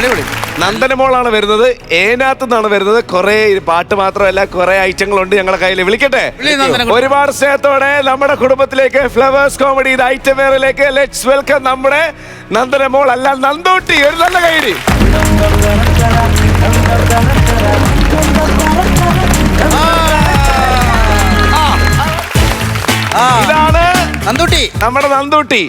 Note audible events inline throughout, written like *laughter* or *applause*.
അടിപൊളി. നന്ദനമോളാണ് വരുന്നത്. ഏനാത്ത് നിന്നാണ് വരുന്നത്. കുറെ പാട്ട് മാത്രമല്ല കുറെ ഐറ്റങ്ങളുണ്ട് ഞങ്ങളുടെ കയ്യിൽ വിളിക്കട്ടെ. ഒരുപാട് സ്നേഹത്തോടെ നമ്മുടെ കുടുംബത്തിലേക്ക് ഫ്ലവേഴ്സ് കോമഡി ഐറ്റമേറിലേക്ക് ലെറ്റ്സ് വെൽക്കം നമ്മുടെ നന്ദനമോൾ അല്ല നന്ദോട്ടി ഒരു നല്ല കൈഡി ഇതാണ് നന്ദൂട്ടി. നമ്മുടെ നന്ദൂട്ടി.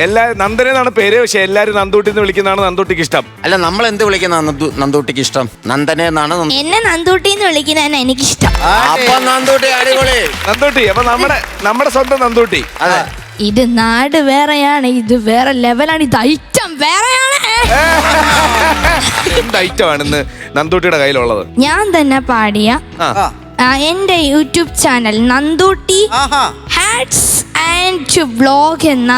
എല്ലാരും നന്ദന എന്നാണ് പേര് പക്ഷെ എല്ലാരും നന്ദൂട്ടി എന്ന് വിളിക്കുന്നതാണ് നന്ദൂട്ടിക്ക് ഇഷ്ടം. അല്ല നമ്മൾ എന്ത് വിളിക്കുന്ന നന്ദു നന്ദൂട്ടിക്ക് ഇഷ്ടം? നന്ദനെ എന്നാണ് നന്ദു- എന്നെ നന്ദൂട്ടി എന്ന് വിളിക്കുന്നതാണ് എനിക്കിഷ്ടം. അപ്പൊ നന്ദൂട്ടി അടിപൊളി. നന്ദൂട്ടി അപ്പൊ നമ്മുടെ നമ്മുടെ സ്വന്തം നന്ദൂട്ടി. അതെ. ഇത് നാട് വേറെയാണ് ഇത് വേറെ ലെവലാണ് ഇത് ഐറ്റം വേറെയാണ്. എന്ത് ഐറ്റമാണ് ഇന്ന് നന്ദൂട്ടിയുടെ കയ്യിലുള്ളത്? ഞാൻ തന്നെ പാടിയ ആ. ആ ആ, എന്റെ യൂട്യൂബ് ചാനൽ നന്ദൂട്ടി ആഹാ. ഹാറ്റ്സ് ആൻഡ് വ്ലോഗ് എന്ന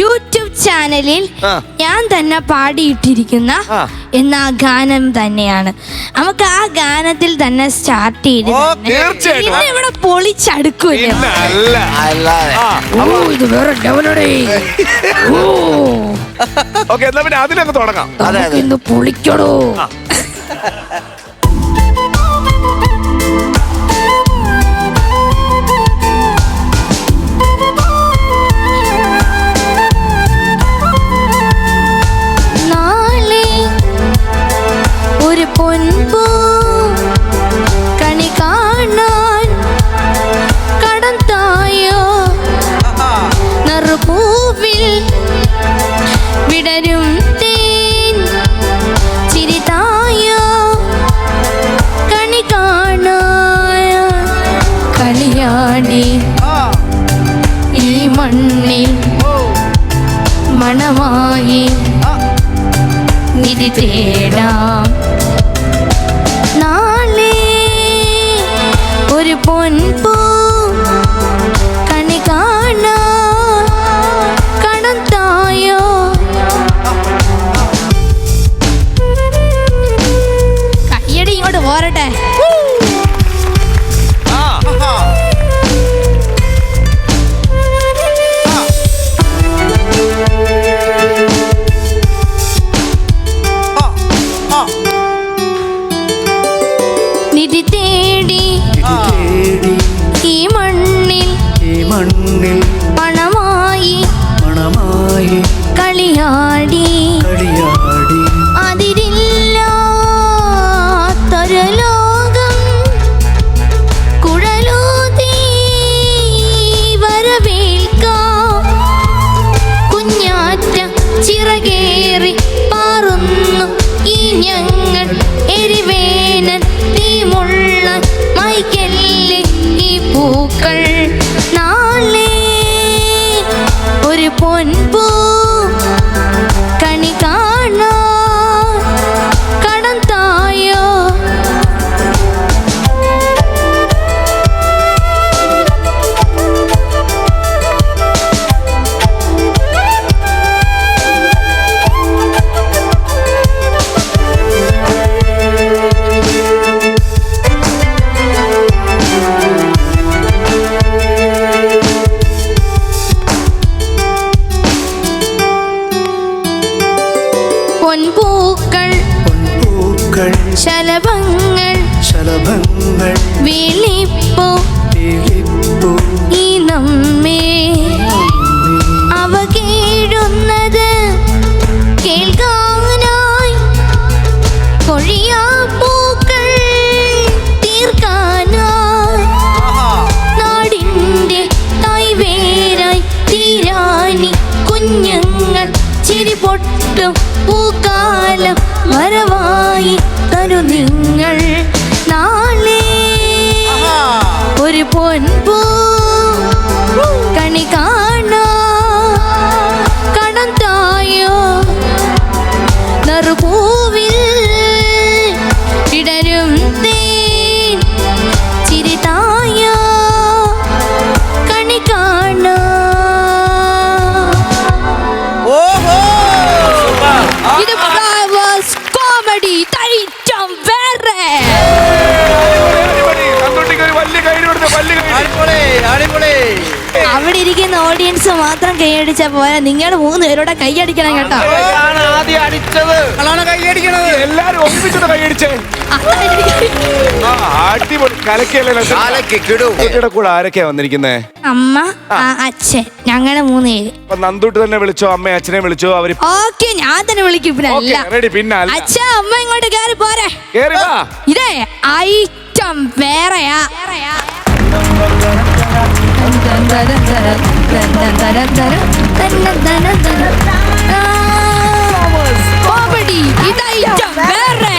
യൂട്യൂബ് ചാനലിൽ. ഞാൻ തന്നെ പാടിയിട്ടിരിക്കുന്ന. എന്ന ആ ഗാനം തന്നെയാണ്. നമുക്ക് ആ ഗാനത്തിൽ തന്നെ സ്റ്റാർട്ട് ചെയ്ത് തീർച്ചയായിട്ടും. ഇവിടെ പൊളിച്ചടുക്കൂലേ? ഇത് വേറെ ഓ *laughs* ഓക്കെ എന്നാ പിന്നെ അതിലങ്ങ് തുടങ്ങാം. ഇന്ന് പൊളിക്കടോ. *laughs* പൊൻപൂ മണ്ണിൽ പണമായി പണമായി കളിയാടി. കളിയാടി. അതിരില്ലാത്തൊരു ലോകം കുഴലൂതി വരവേൽക്കാം. കുഞ്ഞാറ്റ ചിറകേറി പാറുന്നു ഈ ഞങ്ങൾ വിളിപ്പോ. തേളിപ്പൂ ഈ നമ്മേ അവ കേഴുന്നത് കേൾക്കാനായി കൊഴിയാ പൂക്കൾ തീർക്കാനായി ആഹാ. നാടിന്റെ തൈവേരായി തീരാനി കുഞ്ഞുങ്ങൾ ചിരി പൊട്ടും പൂക്കാലം വരവായി തരു നിങ്ങൾ. ഇത് ഫ്ലവേഴ്സ് കോമഡി തൈറ്റം വേറെ. അവിടെ ഇരിക്കുന്ന ഓഡിയൻസ് മാത്രം കൈയടിച്ച പോലെ നിങ്ങൾ മൂന്ന് പേരോടെ കൈയടിക്കണം കേട്ടോ. എല്ലാരും അടിപൊളി. കാലയ്ക്ക് കിടു. ആരൊക്കെയാ വന്നിരിക്കുന്നേ? അമ്മ അച്ഛൻ. ഞങ്ങൾ മൂന്ന് പേര് അപ്പൊ നന്ദൂട്ട് തന്നെ വിളിച്ചോ? അമ്മ അച്ഛനെ വിളിച്ചോ? അവർ ഓക്കെ ഞാൻ തന്നെ വിളിക്കും പിന്നെ അല്ല. റെഡി പിന്നെ അല്ല. അച്ഛ അമ്മ ഇങ്ങോട്ട് കേറി പോരെ. ഇതേ ഐറ്റം വേറെയാ. കോമഡി ഇത് ഐറ്റം വേറെ.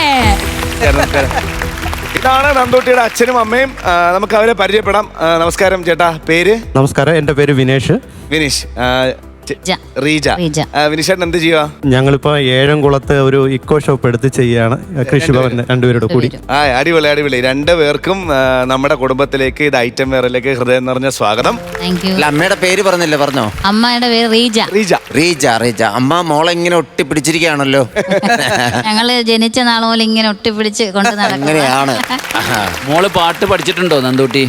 ഇതാണ് നന്ദൂട്ടിയുടെ അച്ഛനും അമ്മയും. ആ, നമുക്ക് അവരെ പരിചയപ്പെടാം. ആ, നമസ്കാരം ചേട്ടാ. പേര്? നമസ്കാരം. എന്റെ പേര് വിനേഷ്. വിനീഷ്. ആ. റീജ റീജ. കുളത്ത് വിനീഷേട്ടൻ എന്ത് ചെയ്യുക ഞങ്ങളിപ്പോൾ ഏഴംകുളത്ത് ഒരു ഇക്കോ ഷോപ്പ് എടുത്ത് ചെയ്യാണ്. കൃഷിഭവൻ രണ്ടുപേരുടെ കൂടി. ആ അടിപൊളി അടിപൊളി. രണ്ടു പേർക്കും ആ, നമ്മുടെ കുടുംബത്തിലേക്ക് ഇത് ഐറ്റം വേറിലേക്ക് ഹൃദയം നിറഞ്ഞ സ്വാഗതം. താങ്ക് യു അല്ല അമ്മയുടെ പേര് പറഞ്ഞില്ലേ പറഞ്ഞോ? അമ്മയുടെ പേര് റീജ. റീജ. റീജ റീജ. അമ്മ മോളെ ഇങ്ങനെ ഒട്ടിപ്പിടിച്ചിരിക്കുകയാണല്ലോ. *laughs* ഞങ്ങൾ ജനിച്ച നാൾ പോലെ ഇങ്ങനെ ഒട്ടിപ്പിടിച്ച് കൊണ്ട് നടക്കും അങ്ങനെയാണ്. *laughs* ആഹാ. മോൾ പാട്ട് പഠിച്ചിട്ടുണ്ടോ നന്ദൂട്ടി?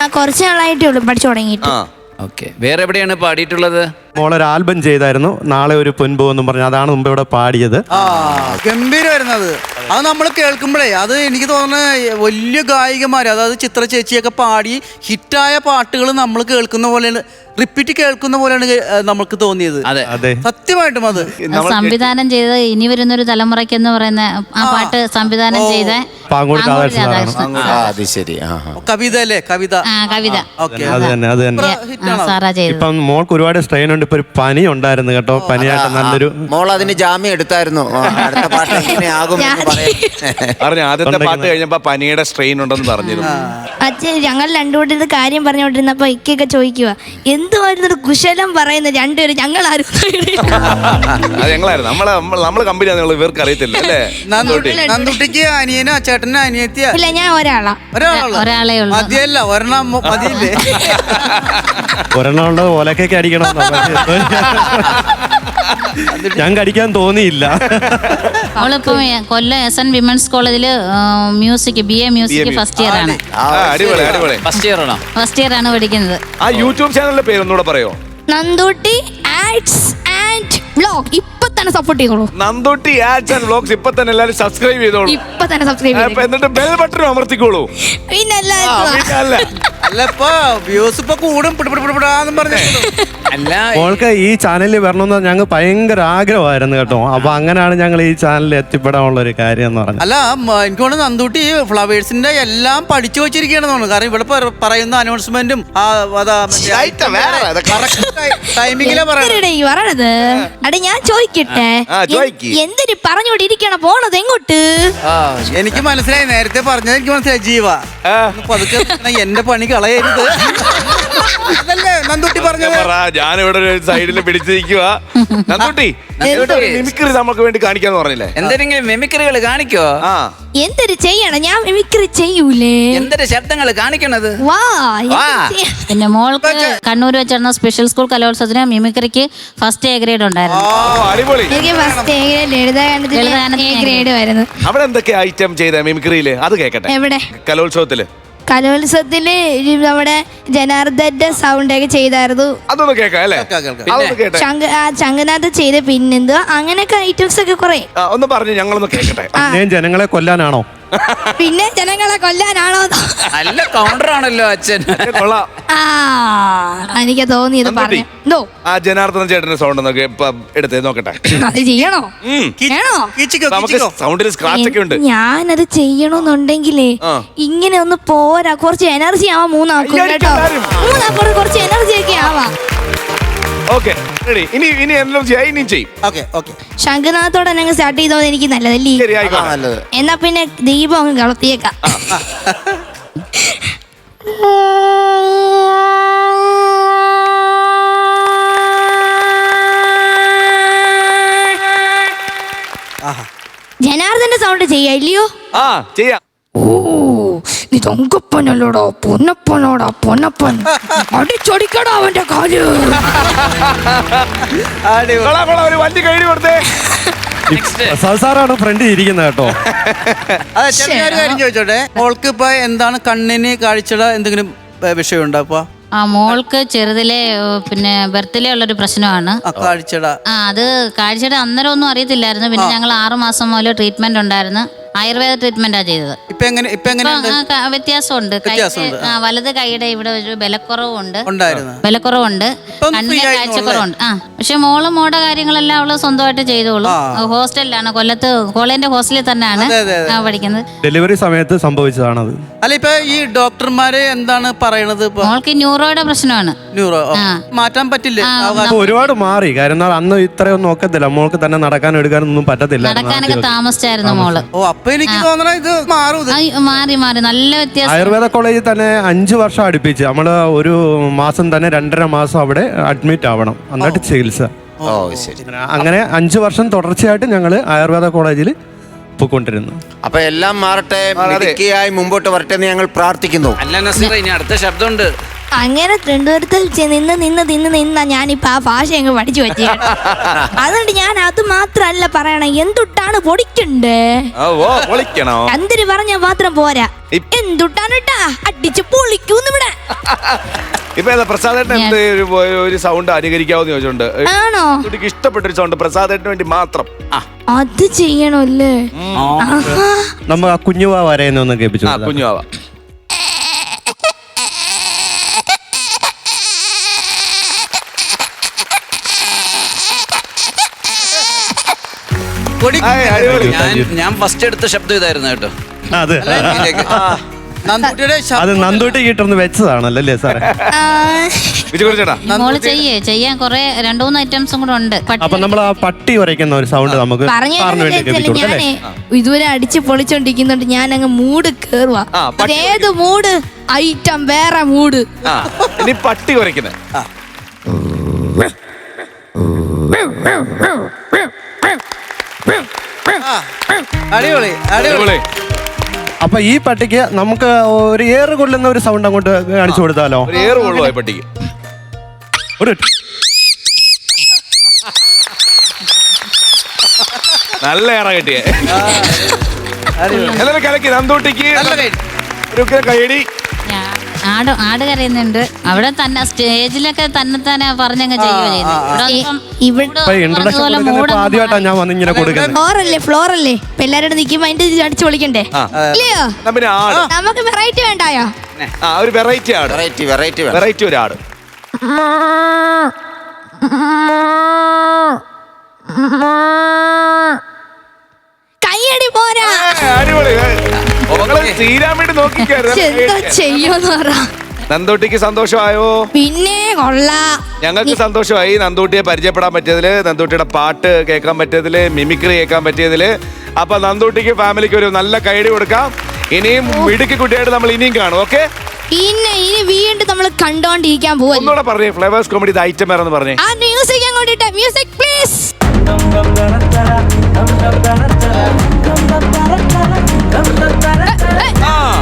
ആ, കുറച്ച് നാളായിട്ടേ ഉള്ളൂ പഠിച്ചു തുടങ്ങിയിട്ട്. ആ. ഓക്കെ വേറെ എവിടെയാണ് പാടിയിട്ടുള്ളത്? മോളൊരു ആൽബം ചെയ്തായിരുന്നു. നാളെ ഒരു പൊൻപോ എന്നും പറഞ്ഞു അതാണ് മുമ്പ് ഇവിടെ പാടിയത്. ആ ഗംഭീരം വരുന്നത് അത് നമ്മൾ കേൾക്കുമ്പോഴേ അത് എനിക്ക് തോന്നുന്നത് വലിയ ഗായികമാര് അതായത് ചിത്ര ചേച്ചിയൊക്കെ പാടി ഹിറ്റായ പാട്ടുകൾ നമ്മൾ കേൾക്കുന്ന പോലെയാണ് റിപ്പീറ്റ് കേൾക്കുന്ന പോലെയാണ് നമുക്ക് തോന്നിയത്. അതെ. അതെ. സത്യമായിട്ടും അത്. സംവിധാനം ചെയ്ത ഇനി വരുന്നൊരു തലമുറയ്ക്ക് എന്ന് പറയുന്ന ആ പാട്ട് സംവിധാനം ചെയ്ത പാങ്ങോട് രാധാകൃഷ്ണൻ രാധാകൃഷ്ണൻ. ആ അത് ശരി. കവിത അല്ലേ? കവിത. ആ കവിത. ഓക്കെ. അത് തന്നെ അത് തന്നെ. ആ, സാറാ ചെയ്തത്. ഇപ്പം മോൾക്ക് ഒരുപാട് സ്ട്രെയിൻ ഉണ്ട്. ഇപ്പൊ ഒരു പനി ഉണ്ടായിരുന്നു കേട്ടോ. പനിയായിട്ട് നല്ലൊരു മോൾ അതിന് ജാമ്യം എടുത്തായിരുന്നു. ആ, അടുത്ത പാട്ട് *laughs* എങ്ങനെയാകും എന്ന് പറയാൻ ആദ്യത്തെ പാട്ട് കഴിഞ്ഞപ്പോ പനിയുടെ സ്ട്രെയിൻ ഉണ്ടെന്ന് പറഞ്ഞിരുന്നു. അച്ഛൻ ഞങ്ങൾ രണ്ടുകൂടെ ഇത് കാര്യം പറഞ്ഞുകൊണ്ടിരുന്നപ്പോ ഇക്കൊക്കെ ചോദിക്കുക എന്തുമായിരുന്നു കുശലം പറയുന്ന രണ്ടുപേര് ഞങ്ങളായിരുന്നു ആരും *laughs* അത് ഞങ്ങളായിരുന്നു. നമ്മളെ നമ്മൾ കമ്പനിയാണ് നിങ്ങൾ ഇവർക്ക് അറിയത്തില്ല അല്ലേ? *laughs* നന്ദുട്ടി. നന്ദുട്ടിക്ക് അനിയനോ ചേട്ടനോ അനിയത്തിയാ? ഇല്ല ഞാൻ ഒരാളാ. ഒരാളോ? ഒരാളേ ഉള്ളൂ. മതിയല്ല ഒരെണ്ണം മതിയില്ലേ? *laughs* ഒരെണ്ണം ഉള്ളത് ഓലക്കൊക്കെ അടിക്കണം *laughs* ഞങ്ങൾക്ക് കടിക്കാൻ തോന്നിയില്ല. അവളിപ്പോ *laughs* കൊല്ലം എസ് എൻ വിമൻസ് കോളേജിൽ music B A music first year ആണ്. ആ, അടിപൊളി അടിപൊളി. ഫസ്റ്റ് ഇയർ ആണോ? ഫസ്റ്റ് ഇയർ ആണ് പഠിക്കുന്നത്. ആ യൂട്യൂബ് ചാനലിന്റെ പേര് ഒന്നുകൂടെ പറയോ? നന്ദൂട്ടി ആഡ്സ് ആൻഡ് വ്ലോഗ് ഇപ്പൊ തന്നെ സപ്പോർട്ട് ചെയ്തോളൂ. നന്ദൂട്ടി ആഡ്സ് ആൻഡ് വ്ലോഗ്സ് ഇപ്പൊ തന്നെ എല്ലാവരും സബ്സ്ക്രൈബ് ചെയ്തോളൂ. ഇപ്പൊ തന്നെ സബ്സ്ക്രൈബ് അപ്പൊ എന്നിട്ട് ബെൽ ബട്ടൺ അമർത്തിക്കോളൂ. പിന്നെ അല്ല അല്ല ഇപ്പൊ വ്യൂസ് ഇപ്പൊ കൂടും. പിടിപിടിപിടിപിടാന്നും പറഞ്ഞു *laughs* അല്ല മോൾക്ക് ഈ ചാനലിൽ വരണമെന്ന് ഞങ്ങൾ ഭയങ്കര ആഗ്രഹമായിരുന്നു കേട്ടോ. അപ്പൊ അങ്ങനെയാണ് ഞങ്ങൾ ഈ ചാനലിൽ എത്തിപ്പെടാനുള്ള ഒരു കാര്യം എന്ന് പറഞ്ഞത്. അല്ല മ- എനിക്ക് തോന്നുന്നു നന്ദൂട്ടി ഫ്ലവേഴ്സിന്റെ എല്ലാം പഠിച്ചു വെച്ചിരിക്കുകയാണെന്ന് തോന്നുന്നു. കാരണം ഇവിടെ പറ- പറയുന്ന അനൗൺസ്മെന്റും Item വേറെ, അതൊക്കെ. ടൈമിങ്ങിലെ പറയണം. എന്തിനടെ ഈ പറയണത്? അടെ ഞാൻ ചോദിക്കട്ടെ? ആ, ചോദിക്ക്. എ- എന്തിന് പറഞ്ഞോണ്ടിരിക്കണ പോണത് എങ്ങോട്ട്? എനിക്ക് മനസ്സിലായി നേരത്തെ പറഞ്ഞത് എനിക്ക് മനസ്സിലായി ജീവ. ആ. ഒന്ന് പതുക്കെ പറഞ്ഞാ എന്റെ പണി കളയരുത്. അതല്ലേ? നന്ദുട്ടി പറഞ്ഞത്? പറ ഞാനിവിടെ ഒരു സൈഡിൽ പിടിച്ചിരിക്കുക നന്ദുട്ടി മിമിക്രി നമുക്ക് വേണ്ടി കാണിക്കാന്ന് പറഞ്ഞില്ലേ? എന്തെങ്കിലും മിമിക്രികൾ കാണിക്കോ? ആ. എന്തൊരു ചെയ്യണം? ഞാൻ മിമിക്രി ചെയ്യൂലേ? എന്തൊരു ശബ്ദങ്ങൾ കാണിക്കണത്? വാ പിന്നെ മോൾക്ക് കണ്ണൂർ വെച്ചിരുന്ന സ്പെഷ്യൽ സ്കൂൾ കലോത്സവത്തിന് മിമിക്രിക്ക് ഫസ്റ്റ് എ ഗ്രേഡ് ഉണ്ടായിരുന്നു. എനിക്ക് ഫസ്റ്റ് ലളിതഗാനത്തിന് ലളിതഗാനത്തിന് എ ഗ്രേഡ് വരുന്നു അവിടെ എന്തൊക്കെ ഐറ്റം ചെയ്ത മിമിക്രിയിൽ അത് കേക്കട്ടെ. എവിടെ? കലോത്സവത്തിൽ. കലോത്സവത്തിൽ നമ്മുടെ ജനാർദ്ദന്റെ സൗണ്ട് ഒക്കെ ചെയ്തായിരുന്നു. അതൊന്ന് അല്ലേ? പിന്നെന്തോ കേൾക്കാം. അതൊന്ന് കേട്ടെ. ശങ്ക ആ ചങ്കനാഥ് ചെയ്ത പിന്നെന്തുവാ? അങ്ങനെയൊക്കെ ഐറ്റംസ് ഒക്കെ കുറെ. ഒന്ന് പറഞ്ഞു ഞങ്ങളൊന്ന് കേക്കട്ടെ ഞാൻ ജനങ്ങളെ കൊല്ലാനാണോ? പിന്നെ ജനങ്ങളെ കൊല്ലാനാണോ? നല്ല കൗണ്ടർ ആണല്ലോ അച്ഛൻ. കൊള്ളാം. ആ എനിക്ക് തോന്നിയത്. പറഞ്ഞു. എന്തോ? ആ ജനാർദ്ദന ചേട്ടന്റെ സൗണ്ട് നോക്കി. എടുത്തേ നോക്കട്ടെ. അത് ചെയ്യണോ. വേണോ നമുക്ക് സൗണ്ടിൽ സ്ക്രാച്ച് ഒക്കെ ഉണ്ട്. ഞാനത് ചെയ്യണമെന്നുണ്ടെങ്കിലേ. ഇങ്ങനെ ഒന്ന് പോരാ. കുറച്ച് എനർജി ആവാൻ മൂന്നാക്കും കേട്ടോ. മൂന്നാക്കോട് കുറച്ച് എനർജി ഒക്കെ റെഡി ഇനി ഇനി എല്ലാം ചെയ്യാം ഇനിയും ചെയ്യും. Okay okay. സ്റ്റാർട്ട് ചെയ്തോ എനിക്ക് നല്ലതല്ലേ ശരി ആയിക്കോട്ടെ. നല്ലത്. എന്നാ പിന്നെ ദീപം അങ്ങ് കളത്തിയേക്കാം. ജനാർദ്ദന്റെ സൗണ്ട് ചെയ്യാ ഇല്ലയോ? ആ ചെയ്യാം. ഓ നീ തൊങ്കപ്പനല്ലോടാ പൊന്നപ്പനോടാ പൊന്നപ്പൻ. അടിച്ചൊടിക്കടാ അവന്റെ കാൽ. കൊള്ളാം കൊള്ളാം ഒരു വണ്ടി കൈഡി കൊടുത്തേ. സാറാണ് ഫ്രണ്ട് ഇരിക്കുന്നത് കേട്ടോ. അതെ ചേട്ടൻ ഒരു കാര്യം ചോദിച്ചോട്ടെ. മോൾക്ക് ഇപ്പൊ എന്താണ് കണ്ണിന് കാഴ്ചയുടെ എന്തെങ്കിലും ഏ, വിഷയമുണ്ടോ ആ മോൾക്ക് ചെറുതിലെ ഏഹ്, പിന്നെ ബർത്ത്ഡേ ഉള്ളൊരു പ്രശ്നമാണ്. ആ കാഴ്ചയുടെ. ആ അത് കാഴ്ചയുടെ അന്നേരം ഒന്നും അറിയത്തില്ലായിരുന്നു. പിന്നെ ഞങ്ങൾ ആറു മാസം മുതൽ ട്രീറ്റ്മെന്റ് ഉണ്ടായിരുന്നു. ആയുർവേദ ട്രീറ്റ്മെന്റാ ചെയ്തത്. ഇപ്പൊ എങ്ങനെ ഇപ്പൊ ഇപ്പൊ എങ്ങനെയുണ്ട് ആ, ക- വ്യത്യാസമുണ്ട്. കൈക്ക് വ്യത്യാസമുണ്ട്, ആ, വലത് കൈയുടെ ഇവിടെ ഒരു ബലക്കുറവുണ്ട്. ഉണ്ടായിരുന്നു. വിലക്കുറവുണ്ട് ഇപ്പം കണ്ണിന് കാഴ്ചക്കുറവുണ്ട്. ആ പക്ഷെ മോൾ മോടെ കാര്യങ്ങളെല്ലാം അവൾ സ്വന്തമായിട്ട് ചെയ്തോളൂ. ഹോസ്റ്റലിലാണ്. കൊല്ലത്ത് കോളേജിന്റെ ഹോസ്റ്റലിൽ തന്നെയാണ് അതെ, അതെ, ആ, പഠിക്കുന്നത്. ഡെലിവറി സമയത്ത് സംഭവിച്ചതാണ് അല്ല ഇപ്പൊ ഈ ഡോക്ടർമാര് എന്താണ് പറയണത് ഇപ്പൊ? മോൾക്ക് ന്യൂറോയുടെ പ്രശ്നമാണ്. ന്യൂറോ ഓ, ആ. മാറ്റാൻ പറ്റില്ല. അവകാശം. ഒരുപാട് മാറി. കാരണം എന്നാൽ അന്ന് ഇത്രയൊന്നും ഒക്കത്തില്ല. മോൾക്ക് തന്നെ നടക്കാൻ എടുക്കാനൊന്നും പറ്റത്തില്ല നടക്കാനൊക്കെ താമസിച്ചായിരുന്നു മോൾ. ഓ അപ്പൊ എനിക്ക് തോന്നണ ഇത് മാറും ഇത്. ആ, മാറി മാറി. നല്ല വ്യത്യാസം. ആയുർവേദ കോളേജിൽ തന്നെ അഞ്ച് വർഷം അടുപ്പിച്ച് നമ്മൾ ഒരു മാസം തന്നെ രണ്ടര മാസം അവിടെ അഡ്മിറ്റ് ആവണം. എന്നിട്ട് ചികിത്സ. ഓ ശരി. അങ്ങനെ അഞ്ച് വർഷം തുടർച്ചയായിട്ട് ഞങ്ങൾ ആയുർവേദ കോളേജിൽ പോയിക്കൊണ്ടിരുന്നു. അപ്പൊ എല്ലാം മാറട്ടെ. മിടുക്കിയായി മുമ്പോട്ട് വരട്ടെ എന്ന് ഞങ്ങൾ പ്രാർത്ഥിക്കുന്നു. അല്ല നസീർ ഇനി അടുത്ത ശബ്ദമുണ്ട്. അങ്ങനെ തിരുവനന്തപുരത്തിൽ ചെ- നിന്ന് നിന്ന് നിന്ന് നിന്ന ഞാനിപ്പോ ആ ഭാഷ അങ്ങ് പഠിച്ചു വെച്ചേ *laughs* അതുകൊണ്ട് ഞാൻ അത് മാത്രല്ല പറയണേ. എന്തുട്ടാണ് പൊടിക്കണ്ടേ ഓ പൊളിക്കണോ? പറഞ്ഞ മാത്രം പോരാ. ഇപ്- എന്തുട്ടാണ് അടിച്ച് പൊളിക്കൂന്ന് ഇവിടെ. *laughs* ഇപ്പൊ ഏതാ പ്രസാദേട്ടൻ എന്ത് ഒരു ഒരു സൗണ്ട് അനുകരിക്കാവെന്ന് ചോദിച്ചോണ്ട് ആണോ? കുട്ടിക്ക് ഇഷ്ടപ്പെട്ട ഒരു സൗണ്ട് പ്രസാദേട്ടന് വേണ്ടി മാത്രം. അത് ചെയ്യണല്ലേ ആഹാ. നമ്മൾ ആ കുഞ്ഞുവാ വരയെന്നൊന്ന് കേൾപ്പിച്ചു. ആ കുഞ്ഞുവാവ പൊടി- ആയ്, അടിപൊളി. ഞാൻ ഫസ്റ്റ് എടുത്ത ശബ്ദം ഇതായിരുന്നു കേട്ടോ. അത്. അത് നന്ദൂട്ടി കിട്ടുന്ന വെച്ചതാണല്ലോ അല്ലേ സാറേ? മോൾ ചെയ്യേ ചെയ്യാൻ കൊറേ രണ്ടു മൂന്ന് ഐറ്റംസും കൂടെ ഉണ്ട്. അപ്പൊ നമ്മൾ ആ പട്ടി ഉരയ്ക്കുന്ന ഒരു സൗണ്ട് നമുക്ക് ഞാനേ ഇതുവരെ അടിച്ച് പൊളിച്ചോണ്ടിരിക്കുന്നുണ്ട്. ഞാൻ അങ്ങ് മൂട് കേറുവാ. മൂട് ഏത് ഐറ്റം വേറെ മൂട്. ഇനി പട്ടി കുറയ്ക്കുന്നത് അടിപൊളി അടിപൊളി. അപ്പൊ ഈ പട്ടിക്ക് നമുക്ക് ഒരു ഏറ് കൊള്ളുന്ന ഒരു സൗണ്ട് അങ്ങോട്ട് കാണിച്ചു കൊടുത്താലോ? ഒരു ഏറ് കൊള്ളുവായി പട്ടിക്ക്. ഒരു നല്ല ഏറ കിട്ടിയേ. എല്ലാവരും കലക്കി നന്ദൂട്ടിക്ക് നല്ല കൈ. ഒരു കൈയടി ഞാ- ആട് ആട് കരയുന്നുണ്ട്. അവിടെ തന്നെ സ്റ്റേജിലൊക്കെ തന്നെ തന്നെ പറഞ്ഞങ്ങ് ഫ്ലോറല്ലേ ആദ്യമായിട്ടാണ് ഞാൻ വന്ന് ഇങ്ങനെ കൊടുക്കുന്നത്. ഫ്ലോറല്ലേ ഫ്ലോർ അല്ലേ ഇപ്പൊ എല്ലാവരും നിൽക്കുമ്പോ അതിന്റെ അടിച്ചു വിളിക്കണ്ടേ ഇല്ലയോ? പിന്നെ ആട്. നമുക്ക് വെറൈറ്റി വേണ്ടായോ? ആ ഒരു വെറൈറ്റി ആട്. വെറൈറ്റി വെറൈറ്റി വേണം. വെറൈറ്റി ഒരു ആട്. തീരാൻ വേണ്ടി എന്താ നോക്കിക്കായിരുന്നു ചെയ്യോന്ന് പറ. നന്ദൂട്ടിക്ക് സന്തോഷമായോ? പിന്നെ കൊള്ളാ. ഞങ്ങൾക്ക് സന്തോഷമായി നന്ദൂട്ടിയെ പരിചയപ്പെടാൻ പറ്റിയതിൽ നന്ദൂട്ടിയുടെ പാട്ട് കേൾക്കാൻ പറ്റിയതിൽ മിമിക്രി കേൾക്കാൻ പറ്റിയതിൽ. അപ്പൊ നന്ദൂട്ടിക്ക് ഫാമിലിക്ക് ഒരു നല്ല കൈഡി കൊടുക്കാം. ഇനിയും മിടുക്കി കുട്ടിയായിട്ട് നമ്മൾ ഇനിയും കാണും ഓക്കെ? പിന്നെ ഇനി വീണ്ടും നമ്മൾ കണ്ടോണ്ടിരിക്കാൻ പോകും ഒന്നുകൂടെ പറഞ്ഞേ ഫ്ലേവേഴ്സ് കോമഡി ഐറ്റം പറഞ്ഞു പറഞ്ഞേ. ആ മ്യൂസിക് അങ്ങോട്ടിട്ട് മ്യൂസിക് പ്ലീസ്. ആ